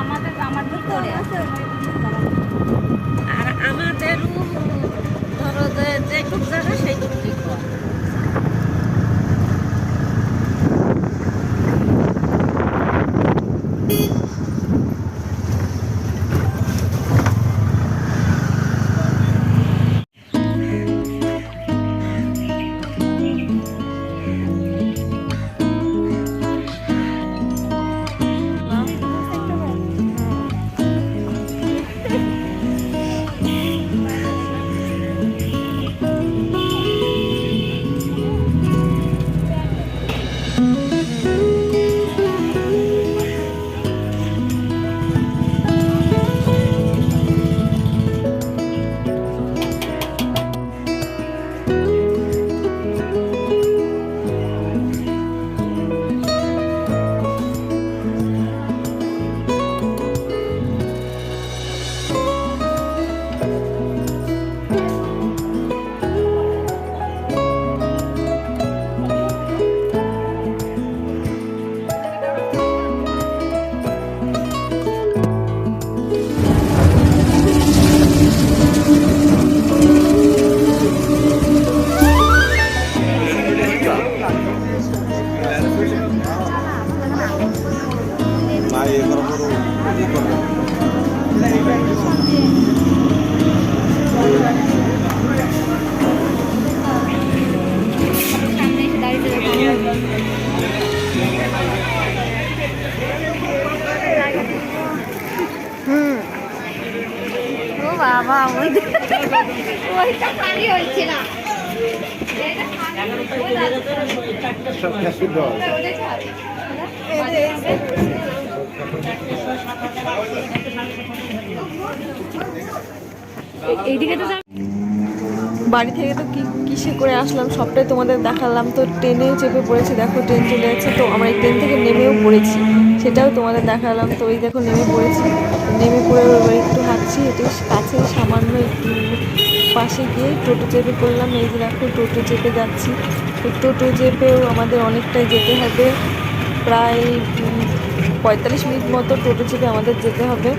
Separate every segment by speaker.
Speaker 1: আমাদের
Speaker 2: বাড়ি থেকে তো কি কিসে করে আসলাম? সবটাই তোমাদের দেখালাম। তো ট্রেনেও চেপে পড়েছি। দেখো, ট্রেন চলে যাচ্ছে। তো আমরা এই ট্রেন থেকে নেমেও পড়েছি। সেটাও তোমাদের দেখালাম। তো ওই দেখো, নেমে পড়েছি। নেমে পড়ে একটু হাঁটছি। একটু কাছে সামান্য একটু পাশে গিয়ে টোটো চেপে পড়লাম। এই যে দেখো, টোটো চেপে যাচ্ছি। তো টোটো চেপেও আমাদের অনেকটাই যেতে হবে। প্রায় পঁয়তাল্লিশ মিনিট মতো টোটো চেপে আমাদের যেতে হবে।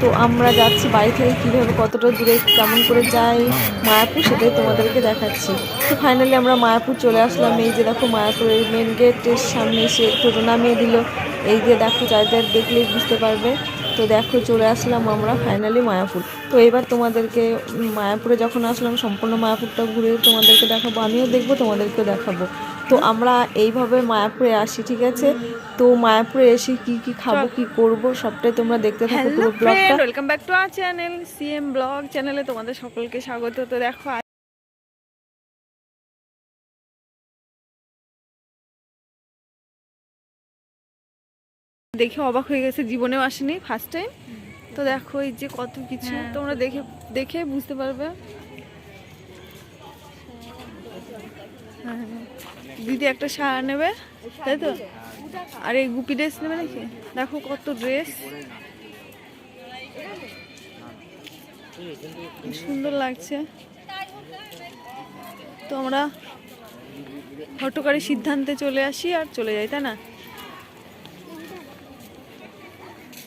Speaker 2: তো আমরা যাচ্ছি বাড়ি থেকে কীভাবে কতটা দূরে, কেমন করে যাই, মায়াপুর সেটাই তোমাদেরকে দেখাচ্ছি। তো ফাইনালি আমরা মায়াপুর চলে আসলাম। এই যে দেখো, মায়াপুরের মেন গেটের সামনে এসে টোটো নামিয়ে দিল। এই যে দেখো চারিদার দেখলেই বুঝতে পারবে। তো দেখো চলে আসলাম আমরা ফাইনালি মায়াপুর। তো এবার তোমাদেরকে মায়াপুরে যখন আসলাম সম্পূর্ণ মায়াপুরটা ঘুরে তোমাদেরকে দেখাবো আমিও দেখব তোমাদেরকেও দেখাবো। তো আমরা এইভাবে মায়াপুরে আসি ঠিক আছে? তো মায়াপুরে এসে কি কি খাব কি করব সবটাই তোমরা দেখতে থাকো পুরো ব্লগটা
Speaker 3: welcome back to our channel CM vlog চ্যানেলে তোমাদের সকলকে স্বাগত। তো দেখো দেখে অবাক হয়ে গেছে জীবনেও আসেনি ফার্স্ট টাইম তো দেখো এই যে কত কিছু তোমরা দেখে দেখে বুঝতে পারবে। হ্যাঁ, দিদি একটা শাড়ি নেবে তাই তো? আর এই গুপি ড্রেস নেবে নাকি? দেখো কত ড্রেস। সুন্দর লাগছে। তো আমরা হটকারী সিদ্ধান্তে চলে আসি আর চলে যাই তাই না?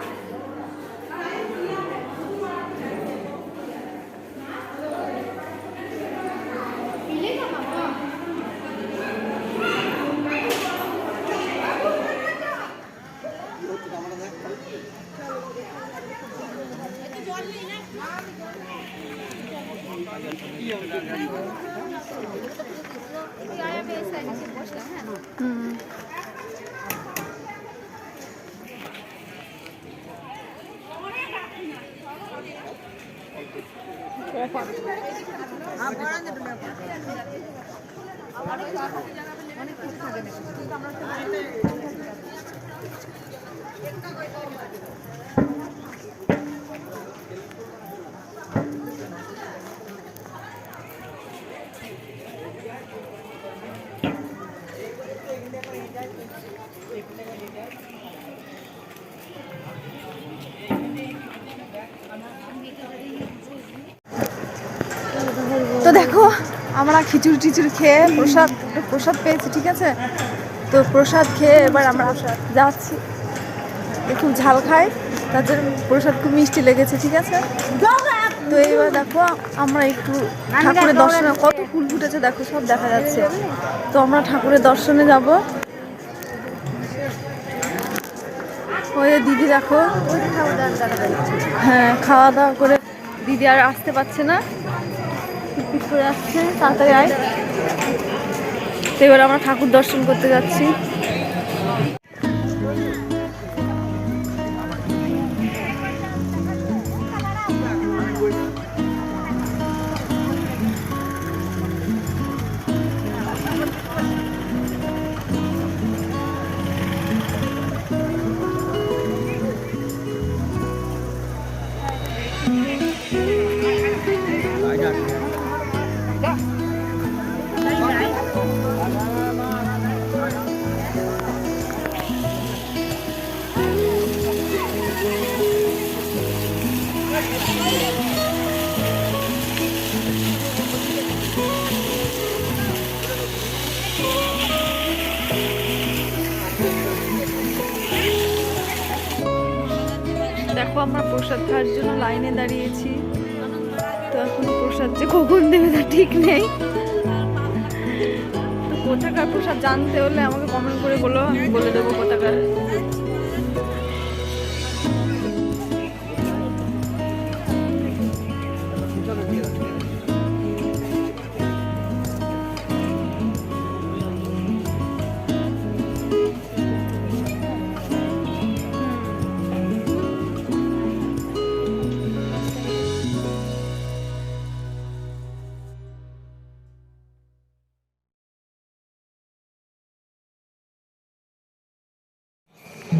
Speaker 1: হ্যাঁ
Speaker 3: তো দেখো, আমরা খিচুড়ি টিচুড়ি খেয়ে প্রসাদ প্রসাদ পেয়েছি, ঠিক আছে? তো প্রসাদ খেয়ে এবার আমরা যাচ্ছি। এ খুব ঝাল খাই জন্য প্রসাদ খুব মিষ্টি লেগেছে, ঠিক আছে? তো এবার দেখো, আমরা একটু ঠাকুরের দর্শনে, কত ফুল ফুটেছে, দেখো, সব দেখা যাচ্ছে। তো আমরা ঠাকুরের দর্শনে যাব। ওই দিদি দেখো হ্যাঁ খাওয়া দাওয়া করে দিদি আর আসতে পারছে না। করে আসছে তাড়াতাড়ি আয়। তো এবার আমরা ঠাকুর দর্শন করতে যাচ্ছি। দেখো আমরা প্রসাদ খাওয়ার জন্য লাইনে দাঁড়িয়েছি। তো এখন প্রসাদ যে কখন দেবে তা ঠিক নেই। কোথাকার প্রসাদ জানতে হলে আমাকে কমেন্ট করে বলো, আমি বলে দেবো কোথাকার।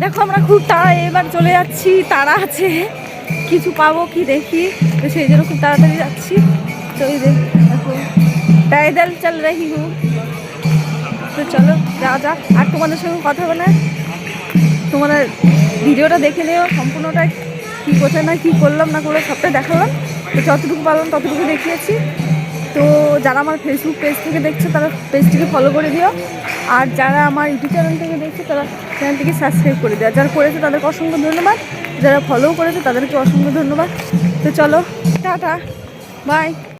Speaker 3: দেখো, আমরা খুব তাড়া এবার চলে যাচ্ছি। তারা আছে। কিছু পাবো কি দেখি? তো সেই জন্য খুব তাড়াতাড়ি যাচ্ছি। তো এই দেখো প্যাদল চল রহি হু। তো চলো, যা যা। আর তোমাদের সঙ্গে কথা বলে তোমাদের ভিডিওটা দেখে নিও সম্পূর্ণটা কী কোথায় না কী করলাম, না করলাম সবটাই দেখালাম। তো যতটুকু পারলাম, ততটুকু দেখিয়েছি। তো যারা আমার ফেসবুক পেজ থেকে দেখছে, তারা পেজটিকে ফলো করে দিও। আর যারা আমার ইউটিউব চ্যানেল থেকে দেখছে, তারা চ্যানেলটিকে সাবস্ক্রাইব করে দেয় যারা করেছে, তাদেরকে অসংখ্য ধন্যবাদ। যারা ফলো করেছে, তাদেরকে অসংখ্য ধন্যবাদ। তো চলো, টাটা। বাই